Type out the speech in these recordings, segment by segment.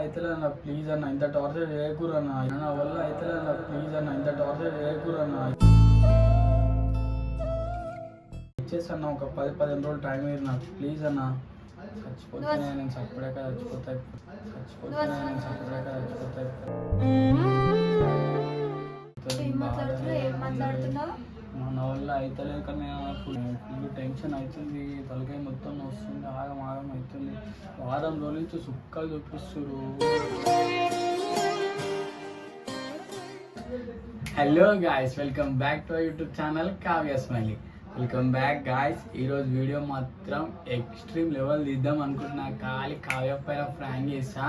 అయితే అన్న ప్లీజ్ అన్న ఇంత టార్చర్ చేయకూరన్న. నా వల్ల అయితే అన్న ప్లీజ్ అన్న ఇంత టార్చర్ చేయకూరన్న. ఇచ్చేసన్న ఒక పది పదిహేను రోజులు టైం అయ్యింది నాకు ప్లీజ్ అన్న. చచ్చిపోతే నేను చచ్చిపోయాక చచ్చిపోతా చచ్చిపోతే నేను చచ్చిపోయాక చచ్చిపోతా. ఏం మాట్లాడుతున్నావు? ఏం మాట్లాడుతున్నావు? మన వల్ల అయితలేదు కానీ ఫుల్ ఫుల్ టెన్షన్ అవుతుంది తలకాయ మొత్తం వస్తుంది ఆగం ఆగం అవుతుంది వారం రోజుల నుంచి సుక్కలు చూపిస్తురు hello guys welcome back to YouTube channel Kavya smiley welcome back guys ఈరోజు వీడియో మాత్రం ఎక్స్ట్రీమ్ లెవెల్ తీద్దాం అనుకుంటున్నా. ఖాళీ కావ్య పైన ఫ్రాంక్ చేసా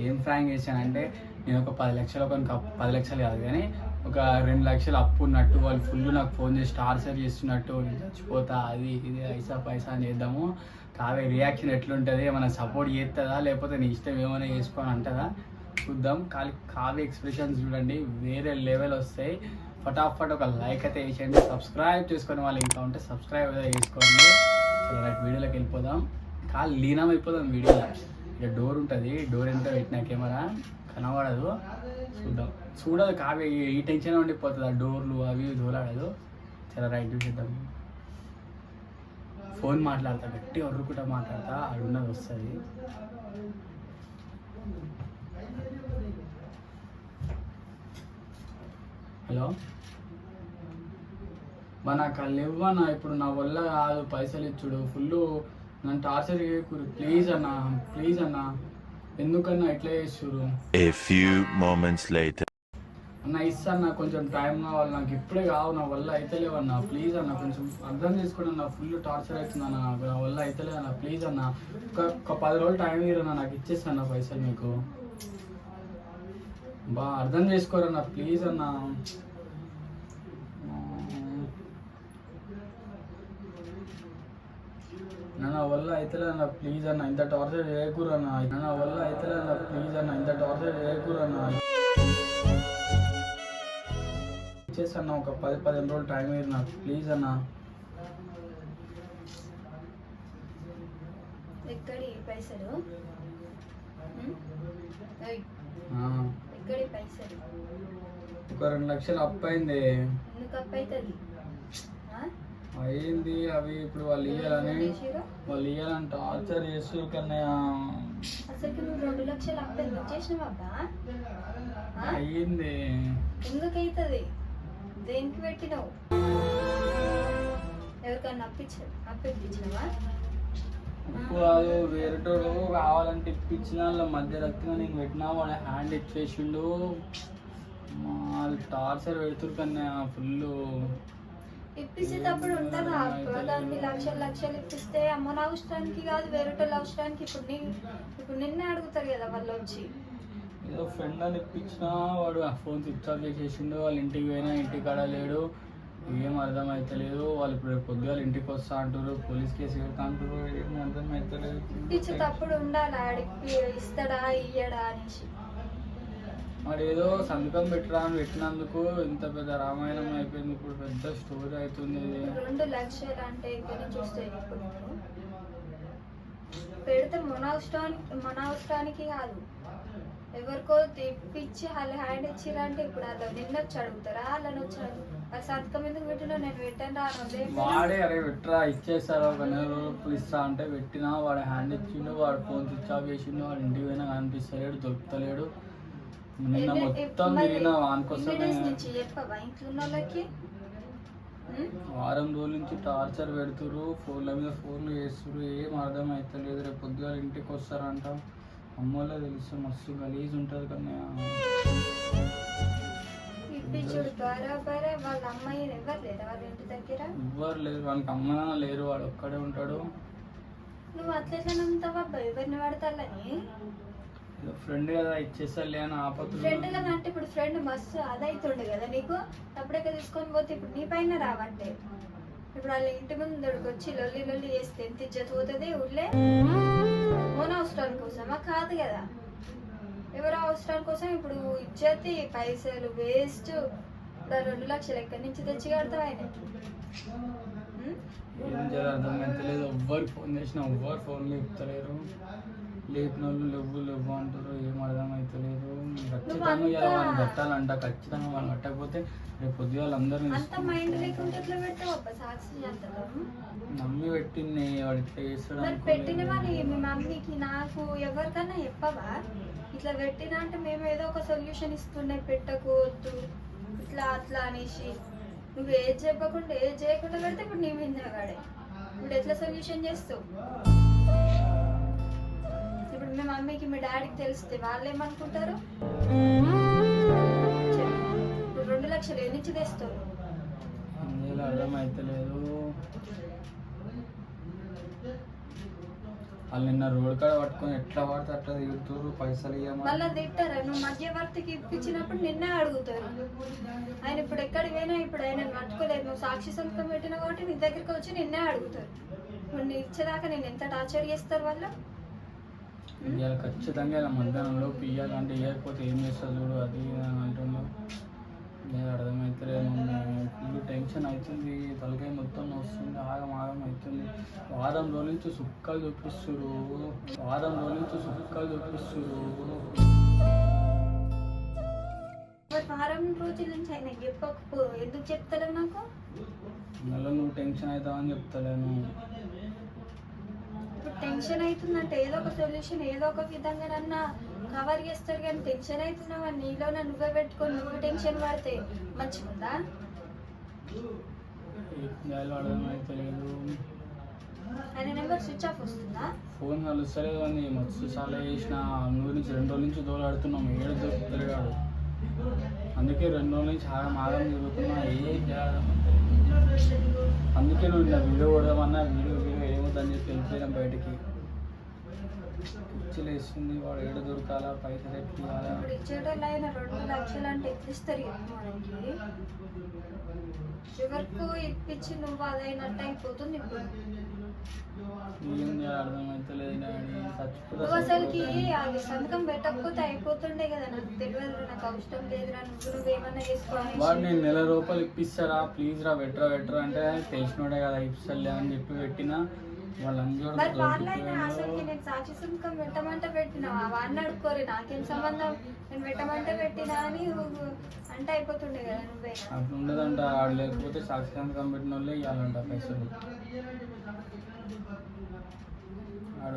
ఏం ఫ్రాంక్ చేశానంటే నేను ఒక పది లక్షలు ఒక పది లక్షలు కాదు కానీ ఒక రెండు లక్షలు అప్పు ఉన్నట్టు వాళ్ళు ఫుల్ నాకు ఫోన్ చేసి టార్చర్ చేస్తున్నట్టు చచ్చిపోతా అది ఇది ఐసా పైసా అని చేద్దాము. కావే రియాక్షన్ ఎట్లుంటుంది? ఏమైనా సపోర్ట్ చేస్తుందా లేకపోతే నీ ఇష్టం ఏమైనా చేసుకోని అంటుందా? చూద్దాం. కాలి కావ్య ఎక్స్ప్రెషన్స్ చూడండి. వేరే లెవెల్ వస్తాయి. ఫటాఫట్ ఒక లైక్ అయితే వేసేయండి. సబ్స్క్రైబ్ చేసుకునే వాళ్ళు ఇంకా ఉంటే సబ్స్క్రైబ్ అయితే చేసుకోండి. చలో రైట్ వీడియోలోకి వెళ్ళిపోదాం. కాలు లీనం అయిపోదాం వీడియోలో. ఇక డోర్ ఉంటుంది. డోర్ ఎంత పెట్టిన కెమెరా. కనబడదు. చూద్దాం. చూడదు కావ్య ఈ- టెన్షన్ ఉండిపోతుంది ఆ డోర్లు అవి దూలాడదు చాలా రైట్ చూసేద్దాం. ఫోన్ మాట్లాడతా గట్టి అర్రుకుంటా మాట్లాడతా. అడున్నది వస్తుంది. హలో? మా నాకు వాళ్ళు ఇప్పుడు నా వల్ల కాదు. పైసలు ఇచ్చుడు. ఫుల్ నన్ను టార్చర్ చేయకూరు ప్లీజ్ అన్న ప్లీజ్ అన్నా. ఎందుకన్నా ఎట్లా చేస్తురు A few moments later. అన్న ఇస్తాను కొంచెం టైం కావాలి. నాకు ఇప్పుడే కావు నా వల్ల అయితలేవు అన్న. ప్లీజ్ అన్న కొంచెం అర్థం చేసుకోండి అన్న ఫుల్ టార్చర్ అవుతుంది అన్న. నా వల్ల అయితలేదు అన్న. ప్లీజ్ అన్న ఒక ఒక పది రోజులు టైం ఇరన్నా నాకు ఇచ్చేస్తాను అన్న పైసలు మీకు. బా అర్థం చేసుకోరన్న ప్లీజ్ అన్న. నా వల్ల అయితలేదు అన్న ప్లీజ్ అన్న ఇంత టార్చర్ చేయకూరన్న నా వల్ల అయితలేదు అన్న ప్లీజ్ అన్న ఇంత టార్చర్ చేయకూరన్న ఇచ్చేసన్న ఒక పది పదిహేను రోజులు టైం అయ్యింది నాకు ప్లీజ్ అన్న. ఎక్కడి పైసలు? ఉమ్? ఓయ్, ఆ, ఎక్కడి పైసలు? ఒక రెండు లక్షలు అప్పు అయింది. ఎందుకు అప్పు అవుతుంది అయింది అవి ఇప్పుడు వాళ్ళు ఇయ్యాలని వాళ్ళు ఇయ్యాలని టార్చర్ చేస్తారు కన్నా అసలుకి నువ్వు రెండు లక్షలు అప్పు ఎందుకు చేసినావు అబ్బా? ఆ? అయ్యింది. ఎందుకు అవుతుంది దేనికి పెట్టినావు? ఎవరికన్నా కాదు వేరేటోడు కావాలంటే ఇప్పించిన వాళ్ళ మధ్య రక్తంగా నేను పెట్టినా వాడు హ్యాండ్ ఇచ్చేసిండు. వాళ్ళు టార్చర్ పెడుతురు కన్నా ఫుల్ ఇప్పించేటప్పుడు ఉంటుందా దాన్ని లక్షలు లక్షలు ఇప్పిస్తే అమ్మ నా అవసరానికి కాదు వేరేటోళ్ళ అవసరానికి ఇప్పుడు నీ ఇప్పుడు నిన్నే అడుగుతారు కదా వాళ్ళు వచ్చి. ఏదో ఫ్రెండ్ అని ఇప్పించినా వాడు ఆ ఫోన్ స్విచ్ ఆఫ్ చేసేసిండు వాళ్ళ ఇంటికి పోయినా ఇంటికి కాడ లేడు. ఏం అర్థం అవుతలేదు వాళ్ళు ఇప్పుడు పొద్దుగాల ఇంటికి వస్తా అంటారు పోలీస్ కేసు పెడతా అంటారు ఏం అర్థం అవుతలేదు ఇప్పించేటప్పుడు ఉండాలి ఆడికి ఇస్తాడా ఇయ్యడా అనేసి. మరి ఏదో సంతకం పెట్టరా అని పెట్టినందుకు ఇంత పెద్ద రామాయణం అయిపోయింది ఇప్పుడు పెద్ద స్టోరీ అవుతుంది. ఇది రెండు లక్షలు అంటే ఎక్కడి నుంచి వస్తాయి ఇప్పుడు నీకు? పెడితే కాదు. ఎవరికో తెప్పించి వాళ్ళు హ్యాండ్ ఇచ్చిరంటే ఇప్పుడు వాళ్ళు నిన్న వచ్చి అడుగుతారా? వాళ్ళని వచ్చి ఆ సంతకం ఎందుకు పెట్టినా నేను పెట్టాను రా వాడే అరే పెట్టరా ఇచ్చేస్తారు ఒక నెల రోజులు ఇస్తా అంటే పెట్టినా వాడు హ్యాండ్ ఇచ్చిండు వాడు ఫోన్ స్విచ్ ఆఫ్ చేసిండు వాడు ఇంటికి పోయినా కనిపిస్తలేడు దొరుకుతలేడు. నిన్న మొత్తం తిరిగిన వానికోసమే చెప్పవా ఇంట్లో? వారం రోజుల నుంచి టార్చర్ పెడుతురు ఫోన్ల మీద ఫోన్లు చేస్తురు ఏం అర్థం అవుతలేదు రేపు పొద్దుగా ఇంటికి వస్తారంట. అమ్మోళ్ళే తెలుసు మస్తు గలీజ్ ఉంటుంది కానీ ఇప్పించుడు బరాబరే వాళ్ళ అమ్మాయి ఎవరు లేదా వాళ్ళ ఇంటి దగ్గర? ఎవ్వరు లేరు. వానికి అమ్మ నాన్న లేరు. వాడు ఒక్కడే ఉంటాడు. నువ్వు నమ్ముతావా ఎవరిని పడతాలని ఫ్రెండ్ కదా ఇచ్చేసాలే అని ఆపత్తులు ఫ్రెండ్ కదా అంటే ఇప్పుడు ఫ్రెండ్ మస్తు అదైతుండే కదా నీకు? అప్పుడే తీసుకొని పోతే ఇప్పుడు నీ పైన రావంటే. ఇప్పుడు వాళ్ళ ఇంటి ముందు వచ్చి లొల్లి లొల్లి చేస్తే ఎంత ఇజ్జత్ పోతుంది ఊళ్ళే మన అవసరాల కోసమా? కాదు కదా. ఎవరో అవసరాల కోసం ఇప్పుడు ఇజ్జత్ పైసలు వేస్ట్ ఇప్పుడు రెండు లక్షలు ఎక్కడి నుంచి తెచ్చి కడతావు ఆయనకి ఉం? ఏం చేయాలి అర్థం అవుతలేదు ఎవ్వరు ఫోన్ చేసినా ఎవ్వరు ఫోన్లు చెప్తలేరు లేపిన వాళ్ళు లేవు లేవు అంటారు. ఏం ఖచ్చితంగా ఇలా పెట్టాలంట ఖచ్చితంగా మనం పెట్టకపోతే రేపు సాక్షి చేస్తాను నమ్మి పెట్టింది వాడు ఇట్లా చేస్తాడు. పెట్టిన మరి మీ మమ్మీకి నాకు ఎవరికన్నా చెప్పవా? ఇట్లా పెట్టినా అంటే మేము ఏదో ఒక సొల్యూషన్ ఇస్తుండే పెట్టకు వద్దు ఇట్లా అట్లా అనేసి. నువ్వు ఏది చెప్పకుండా ఏది చేయకుండా పెడితే ఇప్పుడు నీ మీద ఇప్పుడు ఎట్లా సొల్యూషన్ చేస్తావు? మీ మమ్మీకి మీ డాడీకి తెలిస్తే వాళ్ళు ఏమనుకుంటారు? రెండు లక్షలు ఎన్ని నుంచి ఏం చేయాలో అర్థమైతలేదు వాళ్ళు నిన్న రోడ్ కాడ పట్టుకొని ఎట్లా పడితే అట్లా తిరుగుతారు పైసలు మళ్ళీ తిట్టారా? నువ్వు మధ్యవర్తికి ఇప్పించినప్పుడు నిన్నే అడుగుతారు. ఆయన ఇప్పుడు ఎక్కడికి పోయినా ఇప్పుడు ఆయన పట్టుకోలేదు. నువ్వు సాక్షి సంతకం పెట్టిన కాబట్టి నీ దగ్గరికి వచ్చి నిన్నే అడుగుతారు. ఇప్పుడు నీ ఇచ్చేదాకా నేను ఎంత టార్చర్ చేస్తారు వాళ్ళు? ఇవాళ ఖచ్చితంగా ఇలా మధ్యాహ్నంలో పియ్యాలంటే ఇవ్వకపోతే ఏం చేస్తారు చూడు అది అని అంటున్నావు నేను అర్థమవుతలేదు ఫుల్ టెన్షన్ అవుతుంది తలకాయ మొత్తం వస్తుంది ఆగం ఆగం అవుతుంది. వారం రోజుల నుంచి సుక్కలు చూపిస్తురు వారం రోజుల నుంచి సుక్కలు చూపిస్తురు మరి వారం రోజుల నుంచి ఆయన చెప్పకపో ఎందుకు చెప్తలేవు నాకు? మళ్ళీ నువ్వు టెన్షన్ అవుతావని చెప్తలేను. టెన్షన్ అవుతుందంటే. ఏదో ఒక సొల్యూషన్ ఏదో ఒక విధంగా నన్న కవర్ చేస్తారు కానీ టెన్షన్ అవుతున్నావు? అని నీలో నువ్వే పెట్టుకొని నువ్వు టెన్షన్ పడితే మంచిగుందా? ఆయన నెంబర్ స్విచ్ ఆఫ్ వస్తుందా? ఫోన్ కలుస్తలేదు అని మస్తు చాలా చేసిన నువ్వు నుంచి రెండు రోజుల నుంచి దోలాడుతున్నాం. ఏడు దొరుకుతలేడు అందుకే రెండు రోజుల నుంచి ఆగం ఆగం తిరుగుతున్నా. ఏం చేయాలి అందుకే నువ్వు ఇలా వీడియో కొడదామన్నా వీడియో ఏమవుతుందని చెప్పి వెళ్ళిపోయినాం బయటికి. పిచ్చి లేస్తుంది వాడు ఏడు దొరకాలా పైసలు ఎట్లా ఇప్పుడు ఇచ్చేటోళ్ళు ఆయన రెండు లక్షలు అంటే మనకి? చివరకు ఇప్పించి నువ్వు అదైనట్టు అయిపోతుంది ఇప్పుడు. ఏం చేయాలి అర్థమవుతలేదు డాడీ చచ్చిపోతా నువ్వు అసలుకి అది సంతకం పెట్టకపోతే అయిపోతుండే కదా నాకు తెలియదు నాకు అవసరం లేదురా నువ్వు నువ్వేమన్నా వాడు చేసుకోవాలి నేను నెల రూపాయలు ఇప్పిస్తారా? ప్లీజ్ రా బెటరా బెటరా అంటే తెలిసినోడే కదా ఇప్పిస్తలే అని చెప్పి పెట్టిన. మరి వాళ్ళైనా అసలుకి నేను సాక్షి సంతకం పెట్టమంటే పెట్టినా? వాడిని అడుక్కోరు. నాకేం సంబంధం? నేను పెట్టమంటే పెట్టినా అని అంటే అయిపోతుండే కదా నువ్వే. అట్లా ఉండదంట ఆడు లేకపోతే సాక్షి సంతకం పెట్టిన వాళ్ళే ఇవ్వాలంట పైసలు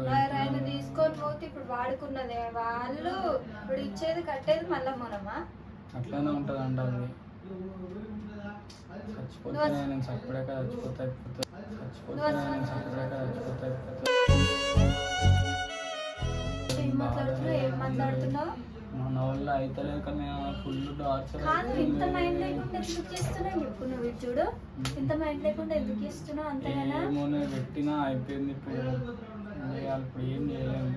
మరి ఆయన తీసుకొని పోతే ఇప్పుడు వాడుకున్నదే. వాళ్ళు ఇప్పుడు ఇచ్చేది కట్టేది మళ్ళా మనమా? అట్లానే ఉంటుందంట అది. చచ్చిపోతే నేను చచ్చిపోయాక చచ్చిపోతే అయిపోతుంది. చచ్చిపోతే మాట్లాడుతున్నావు వల్ల కానీ ఫుల్ టార్చర్ కాదు ఇంత మైండ్ లేకుండా ఎందుకు చేస్తున్నావు చెప్పు నువ్వు చూడు ఇంత మైండ్ లేకుండా ఎందుకు చేస్తున్నావు అంతేనా ఏమోనే పెట్టినా అయిపోయింది ఇప్పుడు ఏం ఇప్పుడు ఏం చేయలేము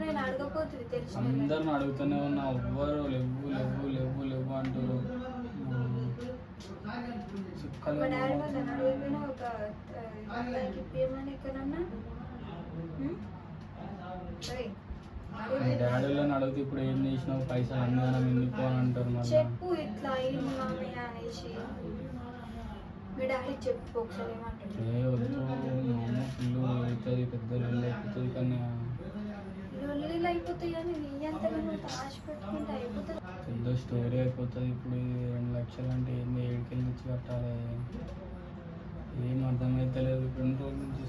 నేను అందరిని అడుగుతూనే ఉన్నా ఎవ్వరు లేవు లేవు లేవు లేవు అంటారు మా డాడీ ఒక అబ్బాయికి ఎక్కడన్నా? డాడీలను అడిగితే ఇప్పుడు ఏం చేసినావు? పైసలు అందరం ఎందుకు అని అంటారు చెప్పు ఇట్లా అయింది మమ్మీ అనేసి. మీ డాడీ చెప్పు ఒకసారి ఏమంటాడు. ఏ వద్దు మా అమ్మ ఫుల్ అవుతుంది పెద్ద లొల్లి అయిపోతుంది కానీ. లొల్లిలు అయిపోతాయి కానీ నీ అంతా నువ్వు పెట్టుకుంటే అయిపోతుంది. పెద్ద స్టోరీ అయిపోతుంది ఇప్పుడు ఇది. లక్షలు అంటే ఏంది ఏడుకెళ్ళి తెచ్చి కట్టాలి? ఏం అర్థమైతలేదు రెండు రోజుల నుంచి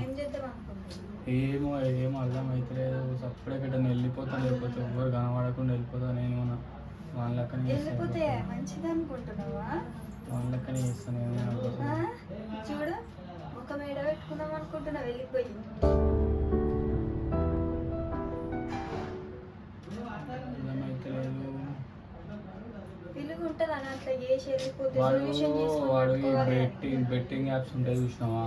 ఏం చేద్దాం అనుకుంటున్నావు ఏమో ఏమో అర్థం అవుతలేదు సప్పుడే గిట్ట వెళ్ళిపోతాను లేకపోతే ఎవ్వరు కనబడకుండా వెళ్ళిపోతా. నేను మన వాళ్ళ లెక్కనే వాళ్ళ లెక్కనే చేస్తాను. చూడు ఒక మేడ పెట్టుకుందాం అనుకుంటున్నా వెళ్ళిపోయి. అట్లా చేసి వెళ్ళిపోతే వాడు సొల్యూషన్ వాడు ఈ చేసుకుని బెట్టింగ్ బెట్టింగ్ యాప్స్ ఉంటాయి చూసినావా?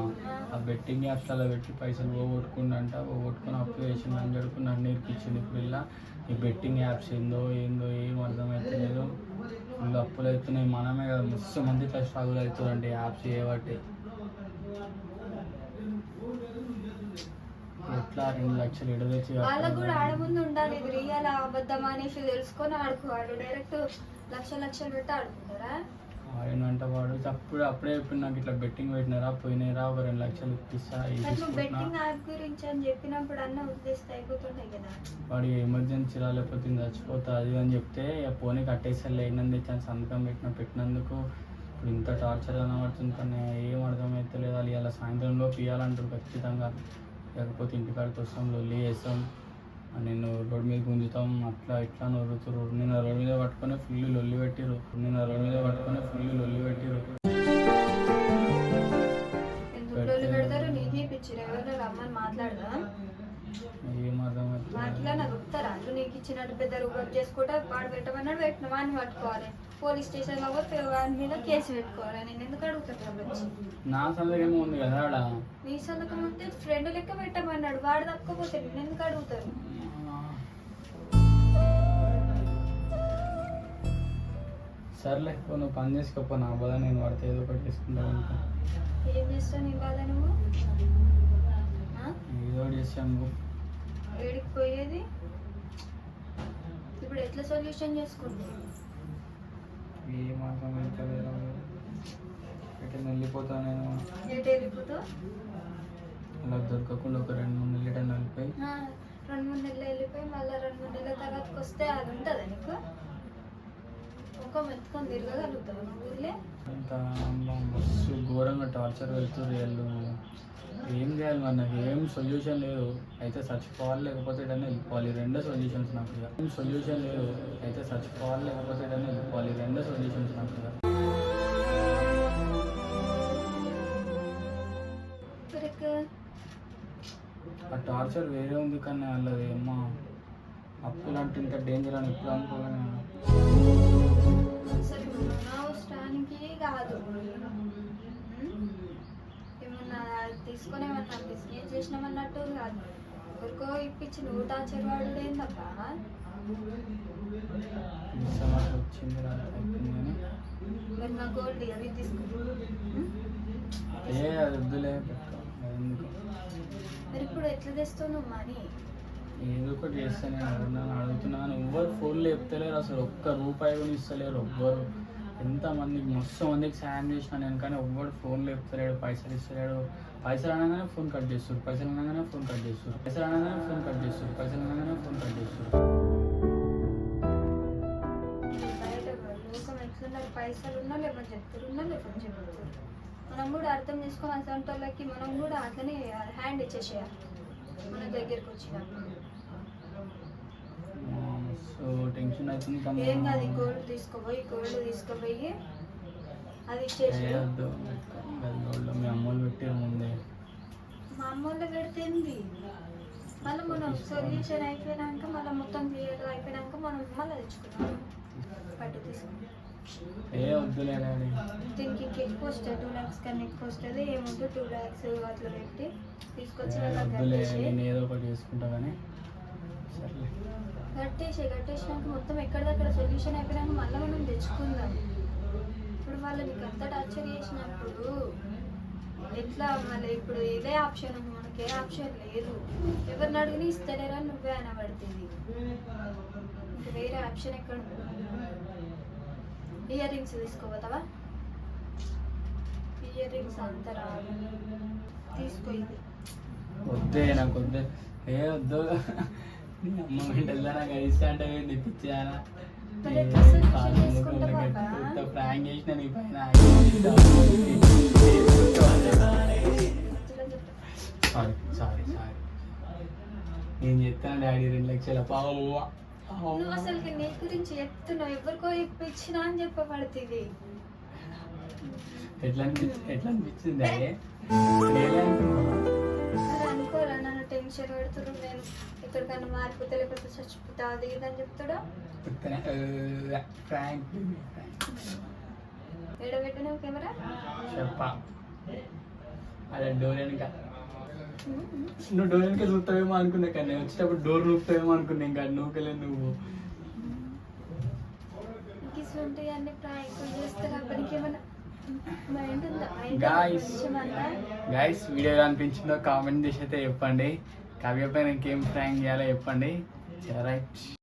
ఆ. బెట్టింగ్ యాప్స్ అలా పెట్టి పైసలు పోగొట్టుకుండంట పోగొట్టుకుని అప్పు చేసింది అని చెప్పి నన్ను నేర్పించింది ఇప్పుడు ఇలా. ఈ బెట్టింగ్ యాప్స్ ఏందో ఏందో ఏం అర్థమవుతలేదు ఫుల్ అప్పులు అవుతున్నాయి మనమే కదా మస్తు మంది ఇట్లా స్ట్రగుల్ అవుతుందండి యాప్స్ చేయబట్టి. ఎట్లా రెండు లక్షలు ఎడ తెచ్చి వాళ్ళకు కూడా? ఆడముందు ఉండాలి. ఇది రియల్ అబద్ధం అనేసి తెలుసుకొని ఆడుకోవాలి. డైరెక్ట్ లక్ష లక్షలు పెట్టి ఆడుకుంటారా ఆయన వెంట వాడు. అప్పుడు అప్పుడే ఇప్పుడు నాకు ఇట్లా బెట్టింగ్ పెట్టినారా పోయినారా ఒక రెండు లక్షలు ఇప్పిస్తా నువ్వు. బెట్టింగ్ యాప్ గురించి అని చెప్పినప్పుడు అన్న కదా. వాడి ఎమర్జెన్సీ రా లేకపోతే నేను చచ్చిపోతా అది అని చెప్తే పోనీ కట్టేసారు లేనంది తెచ్చాను సంతకం పెట్టిన పెట్టినందుకు. ఇప్పుడు ఇంత టార్చర్ కనబడుతుంది కానీ ఏం అర్థమవుతలేదు అది ఇలా సాయంత్రంలో పియాలంటారు ఖచ్చితంగా. లేకపోతే ఇంటికాడికి వస్తాం లొల్లి చేస్తాం. నిన్ను రోడ్డు మీద గుంజుతాం అట్లా ఇట్లా నొరుతురు నిన్న రోడ్డు మీద పట్టుకొని ఫుల్ లొల్లి పెట్టిరు నిన్న రోడ్డు మీద పట్టుకొని ఫుల్ లొల్లి పెట్టిరు మాటలా నాకు చెప్తారా నువ్వు నీకు ఇచ్చినట్టు పెద్ద రూపం చేసుకుంటే వాడు పెట్టమన్నాడు పెట్టిన వాడిని పట్టుకోవాలి. పోలీస్ స్టేషన్లో పోతే వాడి మీద కేసు పెట్టుకోవాలి నేను ఎందుకు అడుగుతాను వచ్చి నా సందేహం ఉంది కదా నీ సంతకం ఉంటే ఫ్రెండ్ లెక్క పెట్టమన్నాడు వాడు తప్పకపోతే నేను ఎందుకు అడుగుతాను? సర్లే నువ్వు పని చేసుకోపో నా బాధ నేను పడితే ఏదో ఒకటి చేసుకుంటాను ఇంకా ఏం చేస్తావు నీ బాధ నువ్వు? ఏదో చేసాము ఏడికి పోయేది ఇప్పుడు ఎట్లా సొల్యూషన్ చేసుకుంటావు ఏ వెళ్ళిపోతా నేను. ఎటు వెళ్ళిపోతావు? అలా దొరకకుండా ఒక రెండు మూడు నెలలు వెళ్ళిపోయి. రెండు మూడు నెలలు వెళ్ళిపోయి మళ్ళీ రెండు మూడు నెలల తర్వాతకి వస్తే అది ఉంటుందా నీకు? ఒక మెత్తుకొని తిరగగలుగుతావు నువ్వు ఊర్లే? అంత మస్తు ఘోరంగా టార్చర్ వెళ్తున్నారు వీళ్ళు. ఏం చేయాలి మరి? నాకు ఏం సొల్యూషన్ లేదు. అయితే చచ్చిపోవాలి లేకపోతే ఏదైనా వెళ్ళిపోవాలి. రెండే సొల్యూషన్స్ నాకు. ఏం సొల్యూషన్ లేదు. అయితే చచ్చిపోవాలి లేకపోతే ఏదైనా వెళ్ళిపోవాలి. రెండే సొల్యూషన్స్ నాకు ఆ టార్చర్ వేరే ఉంది కానీ వాళ్ళది అమ్మ అప్పులు అంటే ఇంత డేంజర్ అని ఎప్పుడు అనుకోలేను నేను. అసలు నా అవసరానికి కాదు తీసుకొని ఏమన్నా బిజినెస్ చేసినామన్నట్టు కాదు. ఎవరికో ఇప్పించి నువ్వు టార్చర్ వాడు ఏందప్ప ఈ సమస్య వచ్చింది రా, అయిపోయింది కానీ మరి నా గోల్డ్ అవి తీసుకుంటు ఏ అది వద్దులే పెట్టుకో. అది ఎందుకు? మరి ఇప్పుడు ఎట్లా తెస్తావు నువ్వు మనీ? ఏదో ఒకటి చేస్తే నేను అడుగుతున్నాను ఎవ్వరు ఫోన్లు చెప్తలేరు అసలు. ఒక్క రూపాయి కూడా ఇస్తలేరు ఎవ్వరు. ఎంతమందికి మొత్తం మందికి సాయం చేసిన నేను కానీ ఎవ్వరు ఫోన్లు లేపుతలేడు పైసలు ఇస్తలేడు. పైసలు అనగానే ఫోన్ కట్ చేస్తారు పైసలు అనగానే ఫోన్ కట్ చేస్తారు పైసలు అనగానే ఫోన్ కట్ చేస్తారు పైసలు అనగానే ఫోన్ కట్ చేస్తారు పైసలు ఉన్నా లేకపోతే చెప్తారు ఉన్నా లేకపోతే చెప్తారు మనం కూడా అర్థం చేసుకొని అసంటి వాళ్ళకి మనం కూడా అతనే హ్యాండ్ ఇచ్చేసేయాలి. మన దగ్గరికి వచ్చినా. సో టెన్షన్ అవుతుంది కమ్మా. ఏం కాదు గోల్డ్ తీసుకుపోయి గోల్డ్ తీసుకుపోయి అది. అది గోల్డ్ మీ అమ్మోళ్ళు పెట్టారు ముందే. మా అమ్మ వాళ్ళు పెడితేంది? మళ్ళీ మనం సొల్యూషన్ అయిపోయినాక మళ్ళీ మొత్తం క్లియర్ అయిపోయినాక మనం మళ్ళీ తెచ్చుకున్నాం పట్టు తీసుకున్నాం ఏ వద్దులే దీనికి ఎక్కువ వస్తుంది టూ ల్యాక్స్ కన్నా ఎక్కువ వస్తుంది. ఏముంటుంది టూ ల్యాక్స్ అట్లా పెట్టి తీసుకొచ్చి వద్దులే నేను ఏదో ఒకటి చేసుకుంటా కానీ సర్లే. కట్టేసి కట్టేసినాక మొత్తం ఎక్కడిదక్కడ సొల్యూషన్ అయిపోయినాక మళ్ళీ మనం తెచ్చుకుందాం. ఇప్పుడు వాళ్ళని నీకు అంత టార్చర్ చేసినప్పుడు ఎట్లా మళ్ళీ ఇప్పుడు ఇదే ఆప్షన్ ఉంది మనకి ఏ ఆప్షన్ లేదు. ఎవరిని అడిగినా ఇస్తలేరా? నువ్వే అనబడుతుంది వేరే ఆప్షన్ ఎక్కడ ఇయర్ రింగ్స్ తీసుకోపోతావా ఇయర్ రింగ్స్ అంత రాదు. తీసుకోయింది వద్దే నాకు వద్దే. ఏ వద్దు. అమ్మ నాకు ఇస్తా అంటే? ప్రాంక్ చేసిన నీ పైన. Sorry sorry sorry. నేను చెప్తాను డాడీ రెండు లక్షల పావు. నువ్వు అసలు నీ గురించి చెప్తున్నావు ఎవరికో ఇప్పించినా అని చెప్పబడుతుంది. ఎట్లా అనిపించి ఎట్లా అనిపించింది డాడీ? టెన్షన్ పెడుతున్నారు నేను ఎక్కడికైనా మారిపోతే లేకపోతే చచ్చిపోతా అది ఇది అని చెప్తాడా? ప్రాంక్. ఎడబెట్టినావు కెమెరా? చెప్పా. అదే డోర్ వెనక. నువ్వు డోర్ వెనక చూస్తావేమో అనుకున్నా కానీ నేను వచ్చేటప్పుడు డోర్ నూపుతావేమో అనుకున్నా ఇంకా నూకలే నువ్వు. ఇటువంటి అన్ని ప్రాంకులు చేస్తే అప్పటికి ఏమన్నా మైండ్ ఉందా? Mind Guys. కొంచెం అన్నా గైస్ వీడియో అనిపించిందో కామెంట్ చేసి అయితే చెప్పండి. కావ్య పైన ఇంకేం ప్రాంక్ చేయాలో చెప్పండి. రైట్